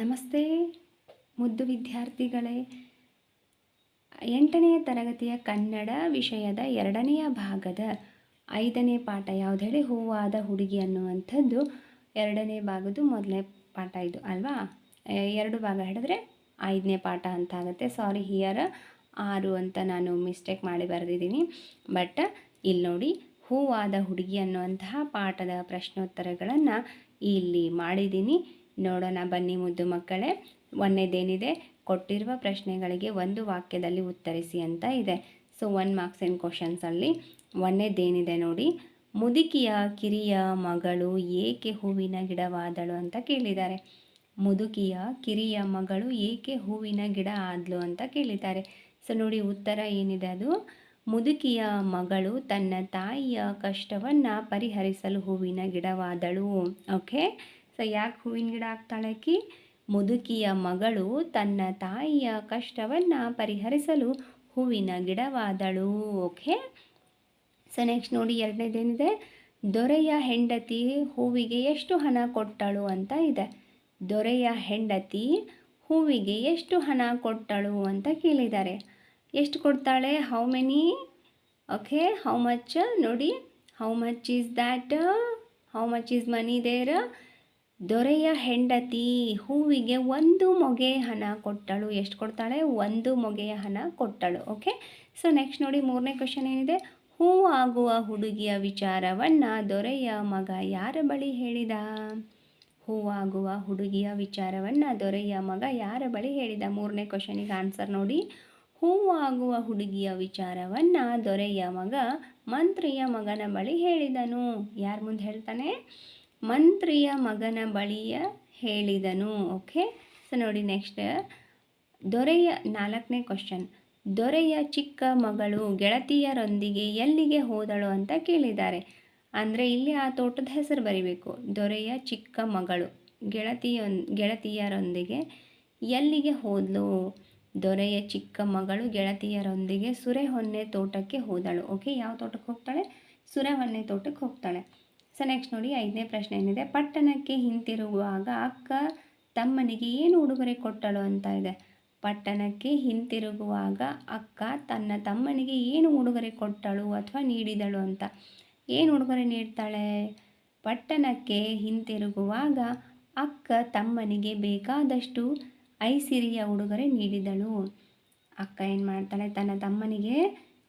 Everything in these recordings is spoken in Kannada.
ನಮಸ್ತೆ, ಮುದ್ದು ವಿದ್ಯಾರ್ಥಿಗಳೇ. ಎಂಟನೆಯ ತರಗತಿಯ ಕನ್ನಡ ವಿಷಯದ ಎರಡನೆಯ ಭಾಗದ ಐದನೇ ಪಾಠ ಯಾವುದು ಹೇಳಿ ಹೂವಾದ ಹುಡುಗಿ ಅನ್ನುವಂಥದ್ದು ಎರಡನೇ ಭಾಗದ್ದು ಮೊದಲನೇ ಪಾಠ ಇದು, ಅಲ್ವಾ? ಎರಡು ಭಾಗ ಹೇಳಿದ್ರೆ ಐದನೇ ಪಾಠ ಅಂತ ಆಗುತ್ತೆ ಸಾರಿ, ಹಿಯರ್ ಆರು ಅಂತ ನಾನು ಮಿಸ್ಟೇಕ್ ಮಾಡಿ ಬರೆದಿದ್ದೀನಿ. ಬಟ್ ಇಲ್ಲಿ ನೋಡಿ, ಹೂವಾದ ಹುಡುಗಿ ಅನ್ನುವಂತಹ ಪಾಠದ ಪ್ರಶ್ನೋತ್ತರಗಳನ್ನು ಇಲ್ಲಿ ಮಾಡಿದ್ದೀನಿ. ನೋಡೋಣ ಬನ್ನಿ ಮುದ್ದು ಮಕ್ಕಳೇ. ಒಂದನೇದೇನಿದೆ ಕೊಟ್ಟಿರುವ ಪ್ರಶ್ನೆಗಳಿಗೆ ಒಂದು ವಾಕ್ಯದಲ್ಲಿ ಉತ್ತರಿಸಿ ಅಂತ ಇದೆ. ಸೊ ಒನ್ ಮಾರ್ಕ್ಸ್ ಇನ್ ಕ್ವಶನ್ಸಲ್ಲಿ ಒಂದನೇದೇನಿದೆ ನೋಡಿ? ಮುದುಕಿಯ ಕಿರಿಯ ಮಗಳು ಏಕೆ ಹೂವಿನ ಗಿಡವಾದಳು ಅಂತ ಕೇಳಿದ್ದಾರೆ. ಮುದುಕಿಯ ಕಿರಿಯ ಮಗಳು ಏಕೆ ಹೂವಿನ ಗಿಡ ಆದ್ಲು ಅಂತ ಕೇಳಿದ್ದಾರೆ. ಸೊ ನೋಡಿ ಉತ್ತರ ಏನಿದೆ ಅದು? ಮುದುಕಿಯ ಮಗಳು ತನ್ನ ತಾಯಿಯ ಕಷ್ಟವನ್ನು ಪರಿಹರಿಸಲು ಹೂವಿನ ಗಿಡವಾದಳು. ಓಕೆ ಸೊ ಯಾಕೆ ಹೂವಿನ ಗಿಡ ಆಗ್ತಾಳೆ ಆಕಿ ಮುದುಕಿಯ ಮಗಳು ತನ್ನ ತಾಯಿಯ ಕಷ್ಟವನ್ನು ಪರಿಹರಿಸಲು ಹೂವಿನ ಗಿಡವಾದಳು, ಓಕೆ? ಸೊ ನೆಕ್ಸ್ಟ್ ನೋಡಿ ಎರಡನೇದೇನಿದೆ ದೊರೆಯ ಹೆಂಡತಿ ಹೂವಿಗೆ ಎಷ್ಟು ಹಣ ಕೊಟ್ಟಳು ಅಂತ ಇದೆ. ದೊರೆಯ ಹೆಂಡತಿ ಹೂವಿಗೆ ಎಷ್ಟು ಹಣ ಕೊಟ್ಟಳು ಅಂತ ಕೇಳಿದ್ದಾರೆ. ಎಷ್ಟು ಕೊಡ್ತಾಳೆ? How many okay how much ನೋಡಿ how much is that how much is money there ದೊರೆಯ ಹೆಂಡತಿ ಹೂವಿಗೆ ಒಂದು ಮೊಗೆ ಹಣ ಕೊಟ್ಟಳು. ಎಷ್ಟು ಕೊಡ್ತಾಳೆ? ಒಂದು ಮೊಗೆಯ ಹಣ ಕೊಟ್ಟಳು. ಓಕೆ ಸೊ ನೆಕ್ಸ್ಟ್ ನೋಡಿ ಮೂರನೇ ಕ್ವಶನ್ ಏನಿದೆ? ಹೂ ಆಗುವ ಹುಡುಗಿಯ ವಿಚಾರವನ್ನು ದೊರೆಯ ಮಗ ಯಾರ ಬಳಿ ಹೇಳಿದ? ಹೂವಾಗುವ ಹುಡುಗಿಯ ವಿಚಾರವನ್ನು ದೊರೆಯ ಮಗ ಯಾರ ಬಳಿ ಹೇಳಿದ? ಮೂರನೇ ಕ್ವಶನಿಗೆ ಆನ್ಸರ್ ನೋಡಿ. ಹೂವಾಗುವ ಹುಡುಗಿಯ ವಿಚಾರವನ್ನು ದೊರೆಯ ಮಗ ಮಂತ್ರಿಯ ಮಗನ ಬಳಿ ಹೇಳಿದನು. ಯಾರ ಮುಂದೆ ಹೇಳ್ತಾನೆ? ಮಂತ್ರಿಯ ಮಗನ ಬಳಿಯ ಹೇಳಿದನು. ಓಕೆ ಸೊ ನೋಡಿ ನೆಕ್ಸ್ಟ್ ದೊರೆಯ ನಾಲ್ಕನೇ ಕ್ವಶನ್ ದೊರೆಯ ಚಿಕ್ಕ ಮಗಳು ಗೆಳತಿಯರೊಂದಿಗೆ ಎಲ್ಲಿಗೆ ಹೋದಳು ಅಂತ ಕೇಳಿದ್ದಾರೆ. ಅಂದರೆ ಇಲ್ಲಿ ಆ ತೋಟದ ಹೆಸರು ಬರೀಬೇಕು. ದೊರೆಯ ಚಿಕ್ಕ ಮಗಳು ಗೆಳತಿಯೊಂದ್ ಗೆಳತಿಯರೊಂದಿಗೆ ಎಲ್ಲಿಗೆ ಹೋದಳು ದೊರೆಯ ಚಿಕ್ಕ ಮಗಳು ಗೆಳತಿಯರೊಂದಿಗೆ ಸುರೆಹೊನ್ನೆ ತೋಟಕ್ಕೆ ಹೋದಳು. ಓಕೆ ಯಾವ ತೋಟಕ್ಕೆ ಹೋಗ್ತಾಳೆ? ಸುರೆಹೊನ್ನೆ ತೋಟಕ್ಕೆ ಹೋಗ್ತಾಳೆ. ಸೊ ನೆಕ್ಸ್ಟ್ ನೋಡಿ ಐದನೇ ಪ್ರಶ್ನೆ ಏನಿದೆ? ಪಟ್ಟಣಕ್ಕೆ ಹಿಂತಿರುಗುವಾಗ ಅಕ್ಕ ತಮ್ಮನಿಗೆ ಏನು ಉಡುಗೊರೆ ಕೊಟ್ಟಳು ಅಂತ ಇದೆ. ಪಟ್ಟಣಕ್ಕೆ ಹಿಂತಿರುಗುವಾಗ ಅಕ್ಕ ತನ್ನ ತಮ್ಮನಿಗೆ ಏನು ಉಡುಗೊರೆ ಕೊಟ್ಟಳು ಅಥವಾ ನೀಡಿದಳು ಅಂತ. ಏನು ಉಡುಗೊರೆ ನೀಡ್ತಾಳೆ? ಪಟ್ಟಣಕ್ಕೆ ಹಿಂತಿರುಗುವಾಗ ಅಕ್ಕ ತಮ್ಮನಿಗೆ ಬೇಕಾದಷ್ಟು ಐಸಿರಿಯ ಉಡುಗೊರೆ ನೀಡಿದಳು. ಅಕ್ಕ ಏನು ಮಾಡ್ತಾಳೆ? ತನ್ನ ತಮ್ಮನಿಗೆ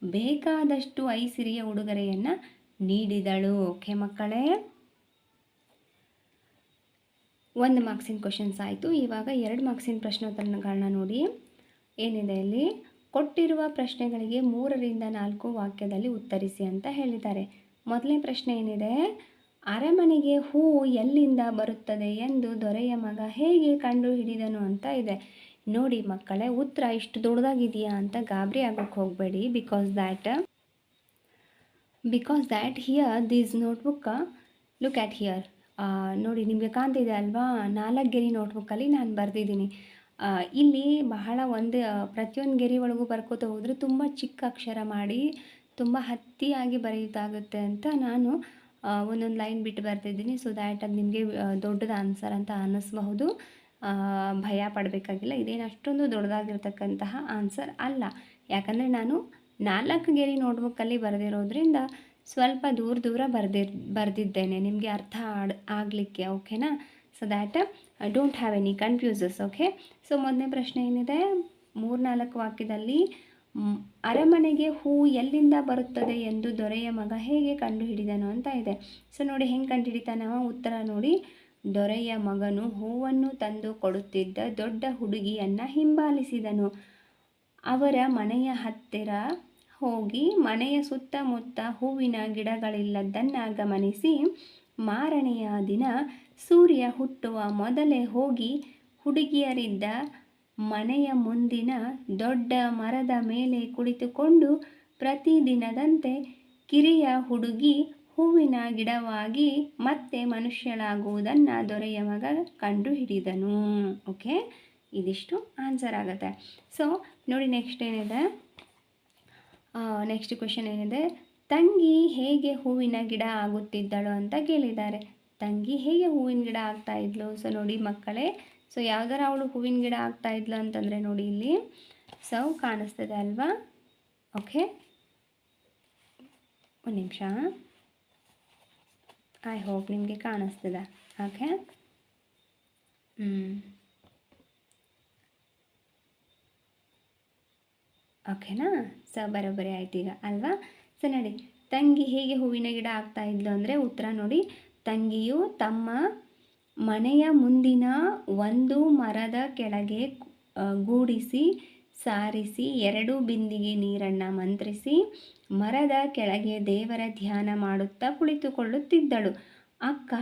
ಬೇಕಾದಷ್ಟು ಐಸಿರಿಯ ಉಡುಗೊರೆಯನ್ನು ನೀಡಿದಳು. ಓಕೆ ಮಕ್ಕಳೇ? ಒಂದು ಮಾರ್ಕ್ಸಿನ ಕ್ವಶನ್ಸ್ ಆಯಿತು. ಇವಾಗ ಎರಡು ಮಾರ್ಕ್ಸಿನ ಪ್ರಶ್ನೋತ್ತರಗಳನ್ನ ನೋಡಿ. ಏನಿದೆ ಇಲ್ಲಿ? ಕೊಟ್ಟಿರುವ ಪ್ರಶ್ನೆಗಳಿಗೆ ಮೂರರಿಂದ ನಾಲ್ಕು ವಾಕ್ಯದಲ್ಲಿ ಉತ್ತರಿಸಿ ಅಂತ ಹೇಳಿದ್ದಾರೆ. ಮೊದಲನೇ ಪ್ರಶ್ನೆ ಏನಿದೆ? ಅರಮನೆಗೆ ಹೂವು ಎಲ್ಲಿಂದ ಬರುತ್ತದೆ ಎಂದು ದೊರೆಯ ಮಗ ಹೇಗೆ ಕಂಡು ಹಿಡಿದನು ಅಂತ ಇದೆ. ನೋಡಿ ಮಕ್ಕಳೇ, ಉತ್ತರ ಇಷ್ಟು ದೊಡ್ಡದಾಗಿದೆಯಾ ಅಂತ ಗಾಬರಿ ಆಗೋಕ್ಕೆ ಹೋಗಬೇಡಿ. Because that because that here these notebook look at here ನೋಡಿ, ನಿಮಗೆ ಕಾಣ್ತಿದೆ ಅಲ್ವಾ? ನಾಲ್ಕು ಗೆರಿ ನೋಟ್ಬುಕ್ಕಲ್ಲಿ ನಾನು ಬರೆದಿದ್ದೀನಿ. ಇಲ್ಲಿ ಬಹಳ ಒಂದು ಪ್ರತಿಯೊಂದು ಗೆರೆ ಒಳಗೂ ಬರ್ಕೋತ ಹೋದರೆ ತುಂಬ ಚಿಕ್ಕ ಅಕ್ಷರ ಮಾಡಿ, ತುಂಬ ಹತ್ತಿಯಾಗಿ ಬರೆಯೋದಾಗುತ್ತೆ ಅಂತ ನಾನು ಒಂದೊಂದು ಲೈನ್ ಬಿಟ್ಟು ಬರ್ತಿದ್ದೀನಿ ಸೊ ದ್ಯಾಟ್ ಅದು ನಿಮಗೆ ದೊಡ್ಡದು ಆನ್ಸರ್ ಅಂತ ಅನ್ನಿಸ್ಬಹುದು. ಭಯ ಪಡಬೇಕಾಗಿಲ್ಲ. ಇದೇನು ಅಷ್ಟೊಂದು ದೊಡ್ಡದಾಗಿರ್ತಕ್ಕಂತಹ ಆನ್ಸರ್ ಅಲ್ಲ. ಯಾಕಂದರೆ ನಾನು ನಾಲ್ಕು ಗೆರೆ ನೋಟ್ಬುಕ್ಕಲ್ಲಿ ಬರೆದಿರೋದ್ರಿಂದ ಸ್ವಲ್ಪ ದೂರ ದೂರ ಬರ್ದಿರ್ ಬರೆದಿದ್ದೇನೆ. ನಿಮಗೆ ಅರ್ಥ ಆಡ್, ಆಗಲಿಕ್ಕೆ, ಓಕೆನಾ? So that don't have any confusions okay so ಮೊದಲನೇ ಪ್ರಶ್ನೆ ಏನಿದೆ? ಮೂರ್ನಾಲ್ಕು ವಾಕ್ಯದಲ್ಲಿ ಅರಮನೆಗೆ ಹೂ ಎಲ್ಲಿಂದ ಬರುತ್ತದೆ ಎಂದು ದೊರೆಯ ಮಗ ಹೇಗೆ ಕಂಡುಹಿಡಿದನು? ಅಂತ ಇದೆ. ಸೊ ನೋಡಿ, ಹೆಂಗೆ ಕಂಡುಹಿಡಿತಾನವ? ಉತ್ತರ ನೋಡಿ. ದೊರೆಯ ಮಗನು ಹೂವನ್ನು ತಂದು ಕೊಡುತ್ತಿದ್ದ ದೊಡ್ಡ ಹುಡುಗಿಯನ್ನು ಹಿಂಬಾಲಿಸಿದನು. ಅವರ ಮನೆಯ ಹತ್ತಿರ ಹೋಗಿ ಮನೆಯ ಸುತ್ತಮುತ್ತ ಹೂವಿನ ಗಿಡಗಳಿಲ್ಲದನ್ನು ಗಮನಿಸಿ ಮಾರನೆಯ ದಿನ ಸೂರ್ಯ ಹುಟ್ಟುವ ಮೊದಲೇ ಹೋಗಿ ಹುಡುಗಿಯರಿದ್ದ ಮನೆಯ ಮುಂದಿನ ದೊಡ್ಡ ಮರದ ಮೇಲೆ ಕುಳಿತುಕೊಂಡು ಪ್ರತಿದಿನದಂತೆ ಕಿರಿಯ ಹುಡುಗಿ ಹೂವಿನ ಗಿಡವಾಗಿ ಮತ್ತೆ ಮನುಷ್ಯಳಾಗುವುದನ್ನು ದೊರೆಯ ಮಗ ಕಂಡುಹಿಡಿದನು. ಓಕೆ ಇದಿಷ್ಟು ಆನ್ಸರ್ ಆಗುತ್ತೆ. ಸೊ ನೋಡಿ ನೆಕ್ಸ್ಟ್ ಏನಿದೆ? ನೆಕ್ಸ್ಟ್ ಕ್ವೆಶನ್ ಏನಿದೆ? ತಂಗಿ ಹೇಗೆ ಹೂವಿನ ಗಿಡ ಆಗುತ್ತಿದ್ದಳು ಅಂತ ಕೇಳಿದ್ದಾರೆ. ತಂಗಿ ಹೇಗೆ ಹೂವಿನ ಗಿಡ ಆಗ್ತಾ ಇದ್ಲು? ಸೊ ನೋಡಿ ಮಕ್ಕಳೇ ಸೊ ಯಾವ್ದಾರ ಅವಳು ಹೂವಿನ ಗಿಡ ಆಗ್ತಾ ಇದ್ಲು ಅಂತಂದರೆ ನೋಡಿ ಇಲ್ಲಿ ಸೊ ಕಾಣಿಸ್ತದೆ ಅಲ್ವಾ? ಓಕೆ ಒಂದು ನಿಮಿಷ. ಐ ಹೋಪ್ ನಿಮಗೆ ಕಾಣಿಸ್ತದೆ. ಓಕೆ ಹ್ಞೂ ಓಕೆನಾ? ಸೊ ಬರೋಬ್ಬರಿ ಆಯ್ತು ಈಗ. ಅಲ್ವಾ? ಸೊ, ನೋಡಿ. ತಂಗಿ ಹೇಗೆ ಹೂವಿನ ಗಿಡ ಆಗ್ತಾ ಇದ್ಲು ಅಂದರೆ ಉತ್ತರ ನೋಡಿ. ತಂಗಿಯು ತಮ್ಮ ಮನೆಯ ಮುಂದಿನ ಒಂದು ಮರದ ಕೆಳಗೆ ಗೂಡಿಸಿ, ಸಾರಿಸಿ, ಎರಡು ಬಿಂದಿಗೆ ನೀರನ್ನು ಮಂತ್ರಿಸಿ, ಮರದ ಕೆಳಗೆ ದೇವರ ಧ್ಯಾನ ಮಾಡುತ್ತಾ ಕುಳಿತುಕೊಳ್ಳುತ್ತಿದ್ದಳು. ಅಕ್ಕ,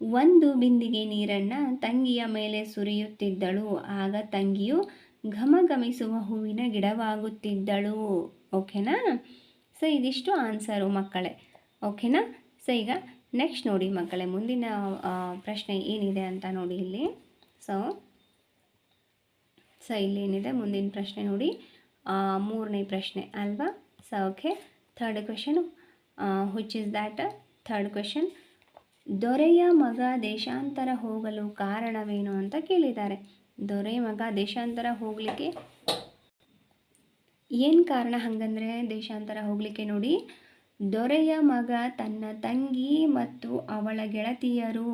ಒಂದು ಬಿಂದಿಗೆ ನೀರನ್ನು ತಂಗಿಯ ಮೇಲೆ ಸುರಿಯುತ್ತಿದ್ದಳು. ಆಗ ತಂಗಿಯು ಘಮಘಮಿಸುವ ಹೂವಿನ ಗಿಡವಾಗುತ್ತಿದ್ದಳು. ಓಕೆನಾ? ಸೊ ಇದಿಷ್ಟು ಆನ್ಸರು ಮಕ್ಕಳೇ. ಓಕೆನಾ? ಸೊ ಈಗ ನೆಕ್ಸ್ಟ್ ನೋಡಿ ಮಕ್ಕಳೇ, ಮುಂದಿನ ಪ್ರಶ್ನೆ ಏನಿದೆ ಅಂತ ನೋಡಿ ಇಲ್ಲಿ. ಸೊ ಸೊ ಇಲ್ಲೇನಿದೆ ಮುಂದಿನ ಪ್ರಶ್ನೆ ನೋಡಿ. ಮೂರನೇ ಪ್ರಶ್ನೆ ಅಲ್ವಾ? So okay third question which is that third question ದೊರೆಯ ಮಗ ದೇಶಾಂತರ ಹೋಗಲು ಕಾರಣವೇನು ಅಂತ ಕೇಳಿದ್ದಾರೆ. ದೊರೆ, ಮಗ, ದೇಶಾಂತರ ಹೋಗಲಿಕ್ಕೆ. ಏನು ಕಾರಣ ಹಂಗಂದ್ರೆ ದೇಶಾಂತರ ಹೋಗಲಿಕ್ಕೆ ನೋಡಿ, ದೊರೆಯ ಮಗ ತನ್ನ ತಂಗಿ ಮತ್ತು ಅವಳ ಗೆಳತಿಯರು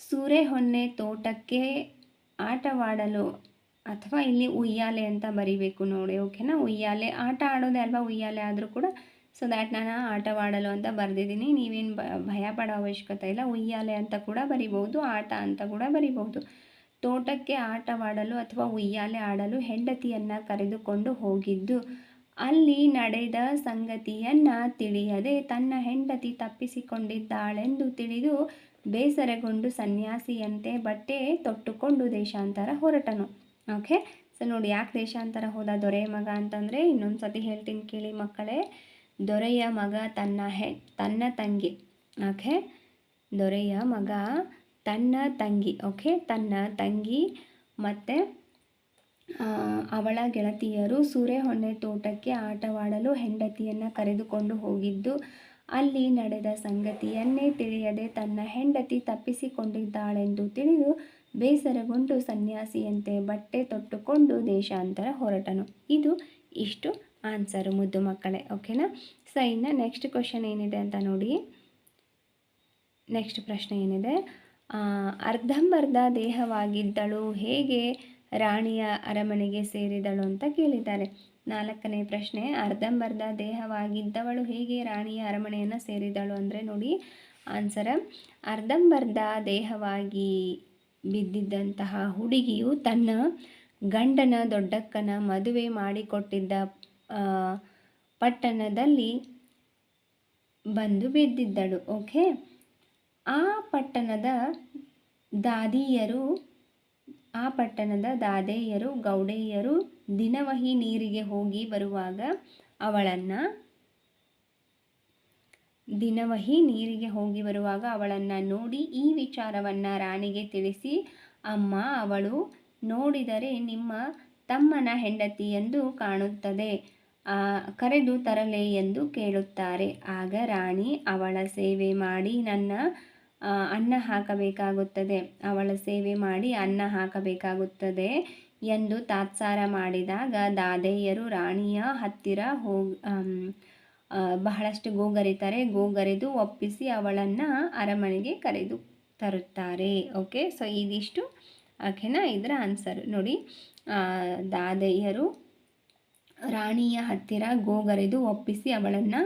ಸೂರೆಹೊನ್ನೆ ತೋಟಕ್ಕೆ ಆಟವಾಡಲು ಅಥವಾ ಇಲ್ಲಿ ಉಯ್ಯಾಲೆ ಅಂತ ಬರಿಬೇಕು ನೋಡಿ, ಓಕೆನಾ? ಉಯ್ಯಾಲೆ, ಆಟ ಆಡೋದೇ ಅಲ್ವಾ ಉಯ್ಯಾಲೆ ಆದರೂ ಕೂಡ ಸೊ ದ್ಯಾಟ್ ನಾನು ಆಟವಾಡಲು ಅಂತ ಬರೆದಿದ್ದೀನಿ. ನೀವೇನು ಭಯ ಪಡೋ ಅವಶ್ಯಕತೆ ಇಲ್ಲ. ಉಯ್ಯಾಲೆ ಅಂತ ಕೂಡ ಬರಿಬೋದು ಆಟ ಅಂತ ಕೂಡ ಬರಿಬೋದು ತೋಟಕ್ಕೆ ಆಟವಾಡಲು ಅಥವಾ ಉಯ್ಯಾಲೆ ಆಡಲು ಹೆಂಡತಿಯನ್ನು ಕರೆದುಕೊಂಡು ಹೋಗಿದ್ದು. ಅಲ್ಲಿ ನಡೆದ ಸಂಗತಿಯನ್ನ ತಿಳಿಯದೆ ತನ್ನ ಹೆಂಡತಿ ತಪ್ಪಿಸಿಕೊಂಡಿದ್ದಾಳೆಂದು ತಿಳಿದು ಬೇಸರಗೊಂಡು ಸನ್ಯಾಸಿಯಂತೆ ಬಟ್ಟೆ ತೊಟ್ಟುಕೊಂಡು ದೇಶಾಂತರ ಹೊರಟನು. ಓಕೆ? ಸೊ ನೋಡಿ, ಯಾಕೆ ದೇಶಾಂತರ ಹೋದ ದೊರೆಯ ಮಗ ಅಂತಂದರೆ ಇನ್ನೊಂದು ಸತಿ ಹೇಳ್ತೀನಿ ಕೇಳಿ ಮಕ್ಕಳೇ. ದೊರೆಯ ಮಗ ತನ್ನ ಹೆ, ತನ್ನ ತಂಗಿ. ಓಕೆ? ದೊರೆಯ ಮಗ ತನ್ನ ತಂಗಿ ಓಕೆ ತನ್ನ ತಂಗಿ ಮತ್ತು ಅವಳ ಗೆಳತಿಯರು ಸೂರೆಹೊನ್ನೆ ತೋಟಕ್ಕೆ ಆಟವಾಡಲು ಹೆಂಡತಿಯನ್ನು ಕರೆದುಕೊಂಡು ಹೋಗಿದ್ದು, ಅಲ್ಲಿ ನಡೆದ ಸಂಗತಿಯನ್ನೇ ತಿಳಿಯದೆ ತನ್ನ ಹೆಂಡತಿ ತಪ್ಪಿಸಿಕೊಂಡಿದ್ದಾಳೆಂದು ತಿಳಿದು ಬೇಸರಗೊಂಡು ಸನ್ಯಾಸಿಯಂತೆ ಬಟ್ಟೆ ತೊಟ್ಟುಕೊಂಡು ದೇಶಾಂತರ ಹೊರಟನು. ಇದು ಇಷ್ಟು ಆನ್ಸರು ಮುದ್ದು ಮಕ್ಕಳೇ ಓಕೆನಾ ಸೊ ಇನ್ನು ನೆಕ್ಸ್ಟ್ ಕ್ವಶನ್ ಏನಿದೆ ಅಂತ ನೋಡಿ. ನೆಕ್ಸ್ಟ್ ಪ್ರಶ್ನೆ ಏನಿದೆ? ಅರ್ಧಂಬರ್ಧ ದೇಹವಾಗಿದ್ದಳು, ಹೇಗೆ ರಾಣಿಯ ಅರಮನೆಗೆ ಸೇರಿದಳು ಅಂತ ಕೇಳಿದ್ದಾರೆ. ನಾಲ್ಕನೇ ಪ್ರಶ್ನೆ, ಅರ್ಧಂಬರ್ಧ ದೇಹವಾಗಿದ್ದವಳು ಹೇಗೆ ರಾಣಿಯ ಅರಮನೆಯನ್ನು ಸೇರಿದಳು ಅಂದರೆ ನೋಡಿ, ಆನ್ಸರ, ಅರ್ಧಂಬರ್ಧ ದೇಹವಾಗಿ ಬಿದ್ದಿದ್ದಂತಹ ಹುಡುಗಿಯು ತನ್ನ ಗಂಡನ ದೊಡ್ಡಕ್ಕನ ಮದುವೆ ಮಾಡಿಕೊಟ್ಟಿದ್ದ ಪಟ್ಟಣದಲ್ಲಿ ಬಂದು ಬಿದ್ದಿದ್ದಳು, ಓಕೆ? ಆ ಪಟ್ಟಣದ ದಾದಿಯರು, ಆ ಪಟ್ಟಣದ ದಾದೆಯರು, ಗೌಡೆಯರು ದಿನವಹಿ ನೀರಿಗೆ ಹೋಗಿ ಬರುವಾಗ ಅವಳನ್ನು ದಿನವಹಿ ನೀರಿಗೆ ಹೋಗಿ ಬರುವಾಗ ಅವಳನ್ನು ನೋಡಿ ಈ ವಿಚಾರವನ್ನು ರಾಣಿಗೆ ತಿಳಿಸಿ, ಅಮ್ಮ, ಅವಳು ನೋಡಿದರೆ ನಿಮ್ಮ ತಮ್ಮನ ಹೆಂಡತಿ ಎಂದು ಕಾಣುತ್ತದೆ. ಕರೆದು ತರಲೆ ಎಂದು ಕೇಳುತ್ತಾರೆ. ಆಗ ರಾಣಿ ಅವಳ ಸೇವೆ ಮಾಡಿ ನನ್ನ ಅನ್ನ ಹಾಕಬೇಕಾಗುತ್ತದೆ. ಅವಳ ಸೇವೆ ಮಾಡಿ ಅನ್ನ ಹಾಕಬೇಕಾಗುತ್ತದೆ ಎಂದು ತಾತ್ಸಾರ ಮಾಡಿದಾಗ ದಾದೆಯರು ರಾಣಿಯ ಹತ್ತಿರ ಹೋಗಿ ಬಹಳಷ್ಟು ಗೋಗರಿತಾರೆ. ಗೋಗರೆದು ಒಪ್ಪಿಸಿ ಅವಳನ್ನು ಅರಮನೆಗೆ ಕರೆದು ತರುತ್ತಾರೆ. ಓಕೆ? ಸೊ, ಇದಿಷ್ಟು ಓಕೆನಾ? ಇದರ ಆನ್ಸರ್. ನೋಡಿ ದಾದೆಯರು ರಾಣಿಯ ಹತ್ತಿರ ಗೋಗರೆದು ಒಪ್ಪಿಸಿ ಅವಳನ್ನು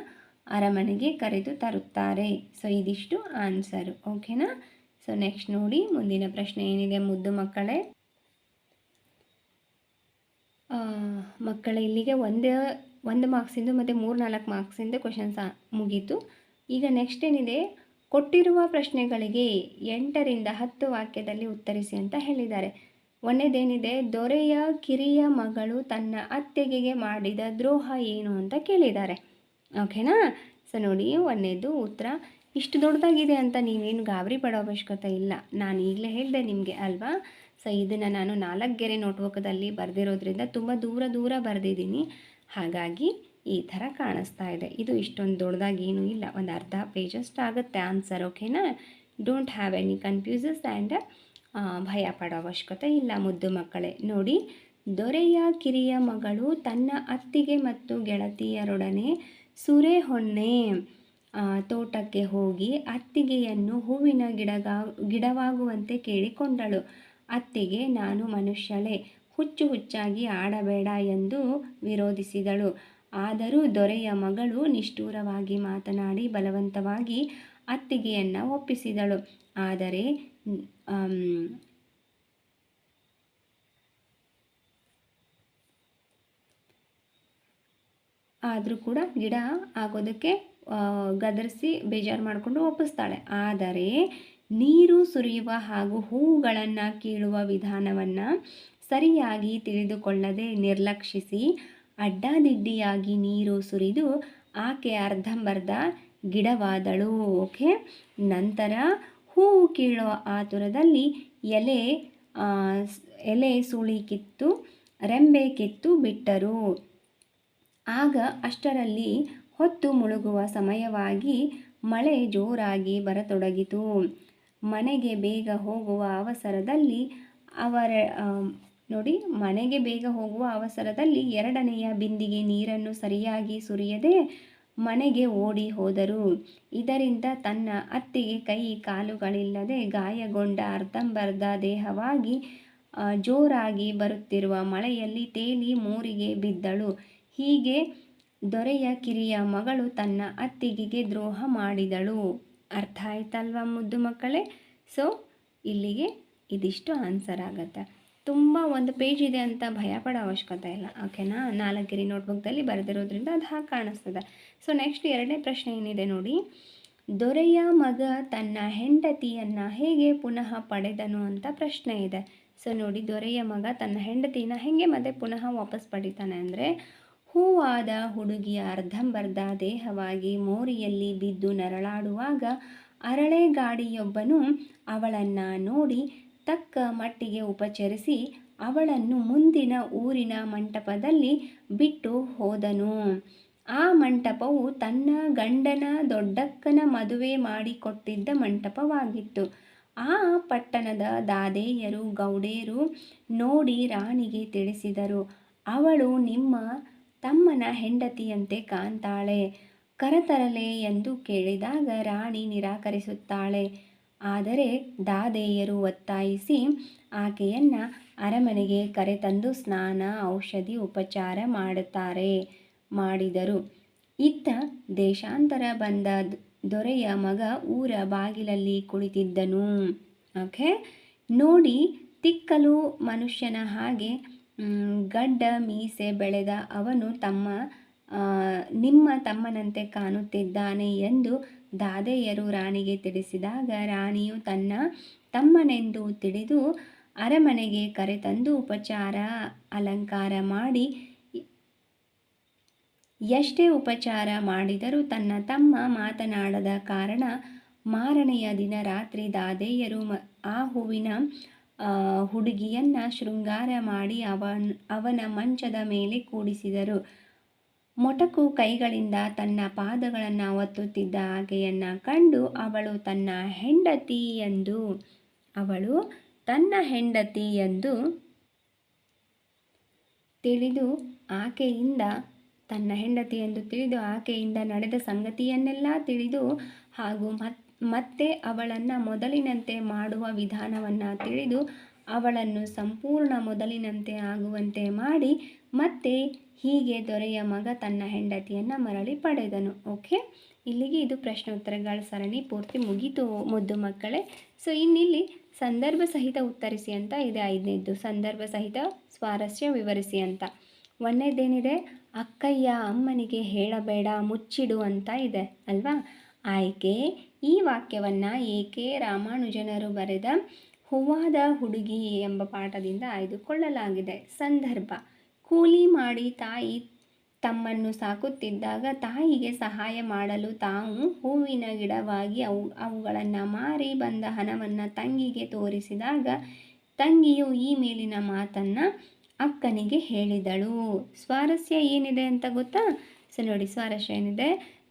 ಅರಮನೆಗೆ ಕರೆದು ತರುತ್ತಾರೆ. ಸೊ ಇದಿಷ್ಟು ಆನ್ಸರು ಓಕೆನಾ ಸೊ ನೆಕ್ಸ್ಟ್ ನೋಡಿ, ಮುಂದಿನ ಪ್ರಶ್ನೆ ಏನಿದೆ? ಮುದ್ದು ಮಕ್ಕಳೇ. ಮಕ್ಕಳ, ಇಲ್ಲಿಗೆ ಒಂದೇ, ಒಂದು ಮಾರ್ಕ್ಸಿಂದು ಮತ್ತು ಮೂರು, ನಾಲ್ಕು ಮಾರ್ಕ್ಸಿಂದು ಕ್ವಶನ್ಸ್ ಮುಗೀತು. ಈಗ ನೆಕ್ಸ್ಟ್ ಏನಿದೆ? ಕೊಟ್ಟಿರುವ ಪ್ರಶ್ನೆಗಳಿಗೆ ಎಂಟರಿಂದ ಹತ್ತು ವಾಕ್ಯದಲ್ಲಿ ಉತ್ತರಿಸಿ ಅಂತ ಹೇಳಿದ್ದಾರೆ. ಒಂದೇದೇನಿದೆ? ದೊರೆಯ ಕಿರಿಯ ಮಗಳು ತನ್ನ ಅತ್ತೆಗೆ ಮಾಡಿದ ದ್ರೋಹ ಏನು ಅಂತ ಕೇಳಿದ್ದಾರೆ. ಓಕೆನಾ? ಸೊ ನೋಡಿ, ಒಂದೇದು ಉತ್ತರ. ಇಷ್ಟು ದೊಡ್ಡದಾಗಿದೆ ಅಂತ ನೀವೇನು ಗಾಬರಿ ಪಡೋ ಅವಶ್ಯಕತೆ ಇಲ್ಲ. ನಾನು ಈಗಲೇ ಹೇಳಿದೆ ನಿಮಗೆ, ಅಲ್ವಾ? ಸೊ ಇದನ್ನು ನಾನು ನಾಲ್ಕು ಗೆರೆ ನೋಟ್ಬುಕ್ದಲ್ಲಿ ಬರೆದಿರೋದ್ರಿಂದ ತುಂಬ ದೂರ ದೂರ ಬರೆದಿದ್ದೀನಿ. ಹಾಗಾಗಿ ಈ ಥರ ಕಾಣಿಸ್ತಾ ಇದೆ. ಇದು ಇಷ್ಟೊಂದು ದೊಡ್ಡದಾಗಿ ಏನೂ ಇಲ್ಲ. ಒಂದು ಅರ್ಧ ಪೇಜಸ್ಟ್ ಆಗುತ್ತೆ ಆನ್ಸರ್ ಓಕೆನಾ? Don't have any confusions and ಭಯ ಪಡೋ ಅವಶ್ಯಕತೆ ಇಲ್ಲ, ಮುದ್ದು ಮಕ್ಕಳೇ. ನೋಡಿ, ದೊರೆಯ ಕಿರಿಯ ಮಗಳು ತನ್ನ ಅತ್ತಿಗೆ ಮತ್ತು ಗೆಳತಿಯರೊಡನೆ ಸುರೆಹೊನ್ನೆ ಹೊನ್ನೆ ತೋಟಕ್ಕೆ ಹೋಗಿ ಅತ್ತಿಗೆಯನ್ನು ಹೂವಿನ ಗಿಡಗ ಗಿಡವಾಗುವಂತೆ ಕೇಳಿಕೊಂಡಳು. ಅತ್ತಿಗೆ, ನಾನು ಮನುಷ್ಯಳೇ, ಹುಚ್ಚು ಹುಚ್ಚಾಗಿ ಆಡಬೇಡ ಎಂದು ವಿರೋಧಿಸಿದಳು. ಆದರೂ ದೊರೆಯ ಮಗಳು ನಿಷ್ಠೂರವಾಗಿ ಮಾತನಾಡಿ ಬಲವಂತವಾಗಿ ಅತ್ತಿಗೆಯನ್ನು ಒಪ್ಪಿಸಿದಳು. ಆದರೆ ಆದರೂ ಕೂಡ ಗಿಡ ಆಗೋದಕ್ಕೆ ಗದರಿಸಿ ಬೇಜಾರು ಮಾಡಿಕೊಂಡು ಒಪ್ಪಿಸ್ತಾಳೆ. ಆದರೆ ನೀರು ಸುರಿಯುವ ಹಾಗೂ ಹೂವುಗಳನ್ನು ಕೀಳುವ ವಿಧಾನವನ್ನು ಸರಿಯಾಗಿ ತಿಳಿದುಕೊಳ್ಳದೆ ನಿರ್ಲಕ್ಷಿಸಿ ಅಡ್ಡಾದಿಡ್ಡಿಯಾಗಿ ನೀರು ಸುರಿದು ಆಕೆ ಅರ್ಧಂಬರ್ಧ ಗಿಡವಾದಳು, ಓಕೆ? ನಂತರ ಹೂವು ಕೀಳುವ ಆತುರದಲ್ಲಿ ಎಲೆ ಎಲೆ ಸುಳಿ ಕಿತ್ತು, ರೆಂಬೆ ಕಿತ್ತು ಬಿಟ್ಟರು. ಆಗ ಅಷ್ಟರಲ್ಲಿ ಹೊತ್ತು ಮುಳುಗುವ ಸಮಯವಾಗಿ ಮಳೆ ಜೋರಾಗಿ ಬರತೊಡಗಿತು. ಮನೆಗೆ ಬೇಗ ಹೋಗುವ ಅವಸರದಲ್ಲಿ ಅವರ ನೋಡಿ, ಮನೆಗೆ ಬೇಗ ಹೋಗುವ ಅವಸರದಲ್ಲಿ ಎರಡನೆಯ ಬಿಂದಿಗೆ ನೀರನ್ನು ಸರಿಯಾಗಿ ಸುರಿಯದೆ ಮನೆಗೆ ಓಡಿ ಹೋದರು. ಇದರಿಂದ ತನ್ನ ಅತ್ತಿಗೆ ಕೈ ಕಾಲುಗಳಿಲ್ಲದೆ ಗಾಯಗೊಂಡ ಅರ್ಧಂಬರ್ಧ ದೇಹವಾಗಿ ಜೋರಾಗಿ ಬರುತ್ತಿರುವ ಮಳೆಯಲ್ಲಿ ತೇಲಿ ಮೂರಿಗೆ ಬಿದ್ದಳು. ಹೀಗೆ ದೊರೆಯ ಕಿರಿಯ ಮಗಳು ತನ್ನ ಅತ್ತಿಗೆಗೆ ದ್ರೋಹ ಮಾಡಿದಳು. ಅರ್ಥ ಆಯ್ತಲ್ವಾ ಮುದ್ದು ಮಕ್ಕಳೇ? ಸೊ ಇಲ್ಲಿಗೆ ಇದಿಷ್ಟು ಆನ್ಸರ್ ಆಗುತ್ತೆ. ತುಂಬ ಒಂದು ಪೇಜ್ ಇದೆ ಅಂತ ಭಯ ಪಡೋ ಅವಶ್ಯಕತೆ ಇಲ್ಲ. ಓಕೆನಾ ನಾಲ್ಕಿರಿ ನೋಟ್ಬುಕ್ದಲ್ಲಿ ಬರೆದಿರೋದ್ರಿಂದ ಅದು ಹಾಗೆ ಕಾಣಿಸ್ತದೆ. ಸೊ ನೆಕ್ಸ್ಟ್ ಎರಡನೇ ಪ್ರಶ್ನೆ ಏನಿದೆ ನೋಡಿ. ದೊರೆಯ ಮಗ ತನ್ನ ಹೆಂಡತಿಯನ್ನು ಹೇಗೆ ಪುನಃ ಪಡೆದನು ಅಂತ ಪ್ರಶ್ನೆ ಇದೆ. ಸೊ ನೋಡಿ ದೊರೆಯ ಮಗ ತನ್ನ ಹೆಂಡತಿಯನ್ನು ಹೇಗೆ ಮತ್ತೆ ಪುನಃ ವಾಪಸ್ ಪಡಿತಾನೆ ಅಂದರೆ ಹೂವಾದ ಹುಡುಗಿಯ ಅರ್ಧಂಬರ್ಧ ದೇಹವಾಗಿ ಮೋರಿಯಲ್ಲಿ ಬಿದ್ದು ನರಳಾಡುವಾಗ ಅರಳೆ ಗಾಡಿಯೊಬ್ಬನು ಅವಳನ್ನು ನೋಡಿ ತಕ್ಕ ಮಟ್ಟಿಗೆ ಉಪಚರಿಸಿ ಅವಳನ್ನು ಮುಂದಿನ ಊರಿನ ಮಂಟಪದಲ್ಲಿ ಬಿಟ್ಟು ಹೋದನು. ಆ ಮಂಟಪವು ತನ್ನ ಗಂಡನ ದೊಡ್ಡಕ್ಕನ ಮದುವೆ ಮಾಡಿಕೊಟ್ಟಿದ್ದ ಮಂಟಪವಾಗಿತ್ತು. ಆ ಪಟ್ಟಣದ ದಾದೇಯರು ಗೌಡೇರು ನೋಡಿ ರಾಣಿಗೆ ತಿಳಿಸಿದರು, ಅವಳು ನಿಮ್ಮ ತಮ್ಮನ ಹೆಂಡತಿಯಂತೆ ಕಾಣ್ತಾಳೆ ಕರತರಲೆ ಎಂದು ಕೇಳಿದಾಗ ರಾಣಿ ನಿರಾಕರಿಸುತ್ತಾಳೆ. ಆದರೆ ದಾದೇಯರು ಒತ್ತಾಯಿಸಿ ಆಕೆಯನ್ನು ಅರಮನೆಗೆ ಕರೆತಂದು ಸ್ನಾನ, ಔಷಧಿ, ಉಪಚಾರ ಮಾಡುತ್ತಾರೆ ಮಾಡಿದರು. ಇತ್ತ ದೇಶಾಂತರ ಬಂದ ದೊರೆಯ ಮಗ ಊರ ಬಾಗಿಲಲ್ಲಿ ಕುಳಿತಿದ್ದನು. ಓಕೆ ನೋಡಿ ತಿಕ್ಕಲು ಮನುಷ್ಯನ ಹಾಗೆ ಗಡ್ಡ ಮೀಸೆ ಬೆಳೆದ ಅವನು ತಮ್ಮ ನಿಮ್ಮ ತಮ್ಮನಂತೆ ಕಾಣುತ್ತಿದ್ದಾನೆ ಎಂದು ದಾದೆಯರು ರಾಣಿಗೆ ತಿಳಿಸಿದಾಗ ರಾಣಿಯು ತನ್ನ ತಮ್ಮನೆಂದು ತಿಳಿದು ಅರಮನೆಗೆ ಕರೆತಂದು ಉಪಚಾರ ಅಲಂಕಾರ ಮಾಡಿ, ಎಷ್ಟೇ ಉಪಚಾರ ಮಾಡಿದರೂ ತನ್ನ ತಮ್ಮ ಮಾತನಾಡದ ಕಾರಣ ಮಾರನೆಯ ದಿನ ರಾತ್ರಿ ದಾದೆಯರು ಆ ಹೂವಿನ ಹುಡುಗಿಯನ್ನ ಶೃಂಗಾರ ಮಾಡಿ ಅವನ್, ಅವನ ಮಂಚದ ಮೇಲೆ ಕೂಡಿಸಿದರು. ಮೊಟಕು ಕೈಗಳಿಂದ ತನ್ನ ಪಾದಗಳನ್ನು ಒತ್ತುತ್ತಿದ್ದ ಆಕೆಯನ್ನು ಕಂಡು ಅವಳು ತನ್ನ ಹೆಂಡತಿ ಎಂದು, ಅವಳು ತನ್ನ ಹೆಂಡತಿ ಎಂದು ತಿಳಿದು ಆಕೆಯಿಂದ, ತನ್ನ ಹೆಂಡತಿ ಎಂದು ತಿಳಿದು ಆಕೆಯಿಂದ ನಡೆದ ಸಂಗತಿಯನ್ನೆಲ್ಲ ತಿಳಿದು ಹಾಗೂ ಮತ್ ಮತ್ತೆ ಅವಳನ್ನು ಮೊದಲಿನಂತೆ ಮಾಡುವ ವಿಧಾನವನ್ನು ತಿಳಿದು ಅವಳನ್ನು ಸಂಪೂರ್ಣ ಮೊದಲಿನಂತೆ ಆಗುವಂತೆ ಮಾಡಿ ಮತ್ತೆ ಹೀಗೆ ದೊರೆಯ ಮಗ ತನ್ನ ಹೆಂಡತಿಯನ್ನು ಮರಳಿ ಪಡೆದನು. ಓಕೆ? ಇಲ್ಲಿಗೆ ಇದು ಪ್ರಶ್ನೋತ್ತರಗಳ ಸರಣಿ ಪೂರ್ತಿ ಮುಗೀತು ಮುದ್ದು ಮಕ್ಕಳೇ. ಸೊ ಇನ್ನಿಲ್ಲಿ ಸಂದರ್ಭ ಸಹಿತ ಉತ್ತರಿಸಿ ಅಂತ ಇದೆ ಐದನೇದ್ದು. ಸಂದರ್ಭ ಸಹಿತ ಸ್ವಾರಸ್ಯ ವಿವರಿಸಿ ಅಂತ. ಒಂದನೇದೇನಿದೆ? ಅಕ್ಕಯ್ಯ ಅಮ್ಮನಿಗೆ ಹೇಳಬೇಡ, ಮುಚ್ಚಿಡು ಅಂತ ಇದೆ. ಅಲ್ವಾ? ಆಯ್ಕೆ ಈ ವಾಕ್ಯವನ್ನು ಏಕೆ ರಾಮಾನುಜನರು ಬರೆದ ಹೂವಾದ ಹುಡುಗಿ ಎಂಬ ಪಾಠದಿಂದ ಆಯ್ದುಕೊಳ್ಳಲಾಗಿದೆ. ಸಂದರ್ಭ. ಕೂಲಿ ಮಾಡಿ ತಾಯಿ ತಮ್ಮನ್ನು ಸಾಕುತ್ತಿದ್ದಾಗ ತಾಯಿಗೆ ಸಹಾಯ ಮಾಡಲು ತಾವು ಹೂವಿನ ಗಿಡವಾಗಿ ಅವು, ಅವುಗಳನ್ನು ಮಾರಿ ಬಂದ ಹಣವನ್ನು ತಂಗಿಗೆ ತೋರಿಸಿದಾಗ ತಂಗಿಯು ಈ ಮೇಲಿನ ಮಾತನ್ನು ಅಕ್ಕನಿಗೆ ಹೇಳಿದಳು. ಸ್ವಾರಸ್ಯ ಏನಿದೆ ಅಂತ ಗೊತ್ತಾ? ಸೊ ನೋಡಿ, ಸ್ವಾರಸ್ಯ ಏನಿದೆ?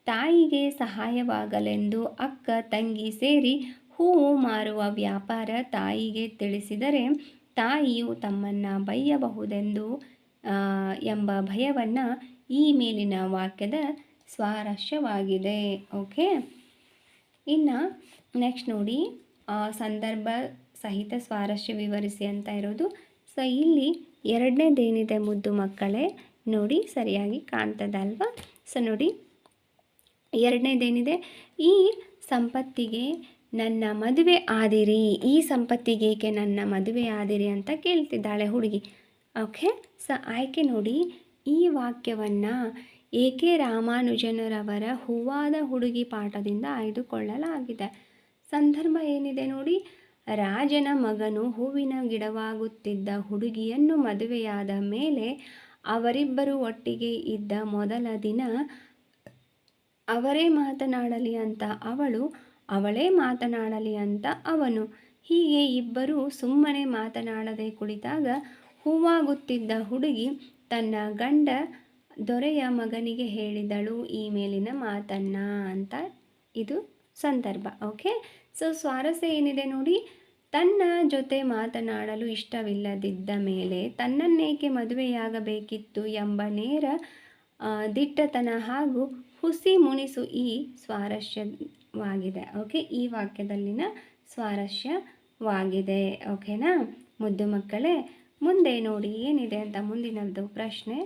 ತಾಯಿಗೆ ಸಹಾಯವಾಗಲೆಂದು ಅಕ್ಕ, ತಂಗಿ ಸೇರಿ ಹೂವು ಮಾರುವ ವ್ಯಾಪಾರ ತಾಯಿಗೆ ತಿಳಿಸಿದರೆ ತಾಯಿಯು ತಮ್ಮನ್ನು ಬೈಯಬಹುದೆಂದು ಎಂಬ ಭಯವನ್ನು ಈ ಮೇಲಿನ ವಾಕ್ಯದ ಸ್ವಾರಸ್ಯವಾಗಿದೆ. ಓಕೆ? ಇನ್ನು ನೆಕ್ಸ್ಟ್ ನೋಡಿ ಸಂದರ್ಭ ಸಹಿತ ಸ್ವಾರಸ್ಯ ವಿವರಿಸಿ ಅಂತ ಇರೋದು. ಸೊ ಇಲ್ಲಿ ಎರಡನೇದೇನಿದೆ ಮುದ್ದು ಮಕ್ಕಳೇ? ನೋಡಿ, ಸರಿಯಾಗಿ ಕಾಣ್ತದಲ್ವಾ? ಸೊ ನೋಡಿ ಎರಡನೇದೇನಿದೆ, ಈ ಸಂಪತ್ತಿಗೆ ನನ್ನ ಮದುವೆ ಆದಿರಿ, ಈ ಸಂಪತ್ತಿಗೇಕೆ ನನ್ನ ಮದುವೆ ಆದಿರಿ ಅಂತ ಕೇಳ್ತಿದ್ದಾಳೆ ಹುಡುಗಿ. ಓಕೆ, ಸ ಆಯ್ಕೆ ನೋಡಿ, ಈ ವಾಕ್ಯವನ್ನು ಎ ಕೆ ರಾಮಾನುಜನರವರ ಹೂವಾದ ಹುಡುಗಿ ಪಾಠದಿಂದ ಆಯ್ದುಕೊಳ್ಳಲಾಗಿದೆ. ಸಂದರ್ಭ ಏನಿದೆ ನೋಡಿ, ರಾಜನ ಮಗನು ಹೂವಿನ ಗಿಡವಾಗುತ್ತಿದ್ದ ಹುಡುಗಿಯನ್ನು ಮದುವೆಯಾದ ಮೇಲೆ ಅವರಿಬ್ಬರು ಒಟ್ಟಿಗೆ ಇದ್ದ ಮೊದಲ ದಿನ ಅವರೇ ಮಾತನಾಡಲಿ ಅಂತ ಅವಳು, ಅವಳೇ ಮಾತನಾಡಲಿ ಅಂತ ಅವನು. ಹೀಗೆ ಇಬ್ಬರು ಸುಮ್ಮನೆ ಮಾತನಾಡದೆ ಕುಳಿತಾಗ ಹೂವಾಗುತ್ತಿದ್ದ ಹುಡುಗಿ ತನ್ನ ಗಂಡ ದೊರೆಯ ಮಗನಿಗೆ ಹೇಳಿದಳು, ಈ ಮೇಲಿನ ಮಾತನ್ನ ಅಂತ ಇದು ಸಂದರ್ಭ, ಓಕೆ? ಸೊ, ಸ್ವಾರಸ್ಯ ಏನಿದೆ ನೋಡಿ, ತನ್ನ ಜೊತೆ ಮಾತನಾಡಲು ಇಷ್ಟವಿಲ್ಲದಿದ್ದ ಮೇಲೆ ತನ್ನನ್ನೇಕೆ ಮದುವೆಯಾಗಬೇಕಿತ್ತು ಎಂಬ ನೇರ ದಿಟ್ಟತನ ಹಾಗೂ ಹುಸಿ ಮುನಿಸು ಈ ಸ್ವಾರಸ್ಯವಾಗಿದೆ. ಓಕೆ, ಈ ವಾಕ್ಯದಲ್ಲಿನ ಸ್ವಾರಸ್ಯವಾಗಿದೆ. ಓಕೆನಾ? ಮುದ್ದು ಮಕ್ಕಳೇ, ಮುಂದೆ ನೋಡಿ ಏನಿದೆ ಅಂತ ಮುಂದಿನದ್ದು ಪ್ರಶ್ನೆ.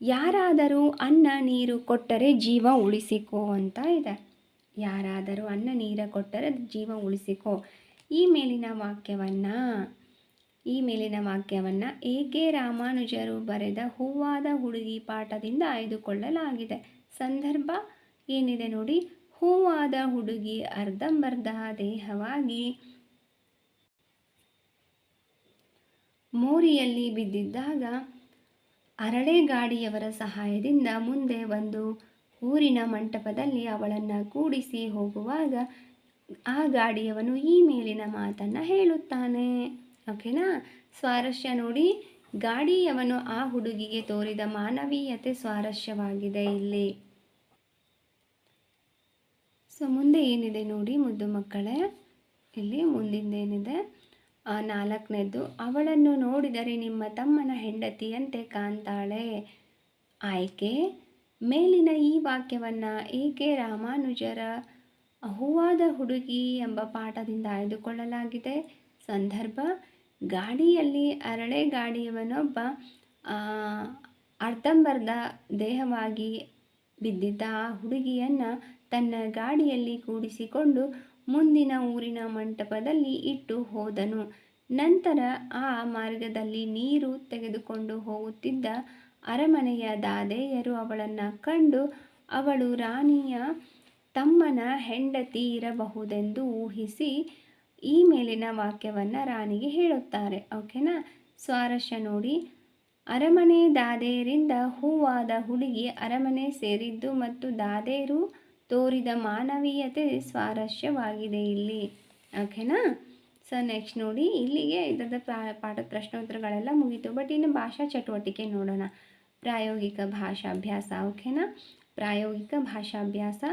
ಯಾರಾದರೂ ಅನ್ನ ನೀರು ಕೊಟ್ಟರೆ ಜೀವ ಉಳಿಸಿಕೋ ಅಂತ ಇದೆ. ಯಾರಾದರೂ ಅನ್ನ ನೀರ ಕೊಟ್ಟರೆ ಜೀವ ಉಳಿಸಿಕೋ. ಈ ಮೇಲಿನ ವಾಕ್ಯವನ್ನು ಈ ಮೇಲಿನ ವಾಕ್ಯವನ್ನು ಎ ಕೆ ರಾಮಾನುಜರು ಬರೆದ ಹೂವಾದ ಹುಡುಗಿ ಪಾಠದಿಂದ ಆಯ್ದುಕೊಳ್ಳಲಾಗಿದೆ? ಸಂದರ್ಭ ಏನಿದೆ ನೋಡಿ. ಹೂವಾದ ಹುಡುಗಿ ಅರ್ಧಂಬರ್ಧ ದೇಹವಾಗಿ ಮೋರಿಯಲ್ಲಿ ಬಿದ್ದಿದ್ದಾಗ ಅರಳೆ ಗಾಡಿಯವರ ಸಹಾಯದಿಂದ ಮುಂದೆ ಒಂದು ಊರಿನ ಮಂಟಪದಲ್ಲಿ ಅವಳನ್ನು ಕೂಡಿಸಿ ಹೋಗುವಾಗ ಆ ಗಾಡಿಯವನು ಈ ಮೇಲಿನ ಮಾತನ್ನು ಹೇಳುತ್ತಾನೆ. ಓಕೆನಾ? ಸ್ವಾರಸ್ಯ ನೋಡಿ. ಗಾಡಿಯವನು ಆ ಹುಡುಗಿಗೆ ತೋರಿದ ಮಾನವೀಯತೆ ಸ್ವಾರಸ್ಯವಾಗಿದೆ ಇಲ್ಲಿ. ಸೊ, ಮುಂದೆ ಏನಿದೆ ನೋಡಿ ಮುದ್ದು ಮಕ್ಕಳೇ? ಇಲ್ಲಿ ಮುಂದಿಂದೇನಿದೆ ಆ ನಾಲ್ಕನೇದ್ದು, ಅವಳನ್ನು ನೋಡಿದರೆ ನಿಮ್ಮ ತಮ್ಮನ ಹೆಂಡತಿಯಂತೆ ಕಾಣ್ತಾಳೆ. ಆಯ್ಕೆ? ಮೇಲಿನ ಈ ವಾಕ್ಯವನ್ನು ಏಕೆ ರಾಮಾನುಜರ ಅಹುವಾದ ಹುಡುಗಿ ಎಂಬ ಪಾಠದಿಂದ ಆಯ್ದುಕೊಳ್ಳಲಾಗಿದೆ? ಸಂದರ್ಭ ಗಾಡಿಯಲ್ಲಿ ಅರಳೆ ಗಾಡಿಯವನೊಬ್ಬ ಅರ್ಧಂಬರ್ಧ ದೇಹವಾಗಿ ಬಿದ್ದಿದ್ದ ಆ ಹುಡುಗಿಯನ್ನು ತನ್ನ ಗಾಡಿಯಲ್ಲಿ ಕೂಡಿಸಿಕೊಂಡು ಮುಂದಿನ ಊರಿನ ಮಂಟಪದಲ್ಲಿ ಇಟ್ಟು ಹೋದನು. ನಂತರ ಆ ಮಾರ್ಗದಲ್ಲಿ ನೀರು ತೆಗೆದುಕೊಂಡು ಹೋಗುತ್ತಿದ್ದ ಅರಮನೆಯ ದಾದೆಯರು ಅವಳನ್ನು ಕಂಡು, ಅವಳು ರಾಣಿಯ ತಮ್ಮನ ಹೆಂಡತಿ ಇರಬಹುದೆಂದು ಊಹಿಸಿ ಈ ಮೇಲಿನ ವಾಕ್ಯವನ್ನು ರಾಣಿಗೆ ಹೇಳುತ್ತಾರೆ. ಓಕೆನಾ? ಸ್ವಾರಸ್ಯ ನೋಡಿ. ಅರಮನೆ ದಾದೆಯರಿಂದ ಹೂವಾದ ಹುಡುಗಿ ಅರಮನೆ ಸೇರಿದ್ದು ಮತ್ತು ದಾದೆಯರು ತೋರಿದ ಮಾನವೀಯತೆ ಸ್ವಾರಸ್ಯವಾಗಿದೆ ಇಲ್ಲಿ. ಓಕೆನಾ? ಸೊ ನೆಕ್ಸ್ಟ್ ನೋಡಿ. ಇಲ್ಲಿಗೆ ಇದರ ಪಾಠ ಪ್ರಶ್ನೋತ್ತರಗಳೆಲ್ಲ ಮುಗೀತು. ಬಟ್ ಇನ್ನು ಭಾಷಾ ಚಟುವಟಿಕೆ ನೋಡೋಣ. ಪ್ರಾಯೋಗಿಕ ಭಾಷಾಭ್ಯಾಸ. ಓಕೆನಾ? ಪ್ರಾಯೋಗಿಕ ಭಾಷಾಭ್ಯಾಸ.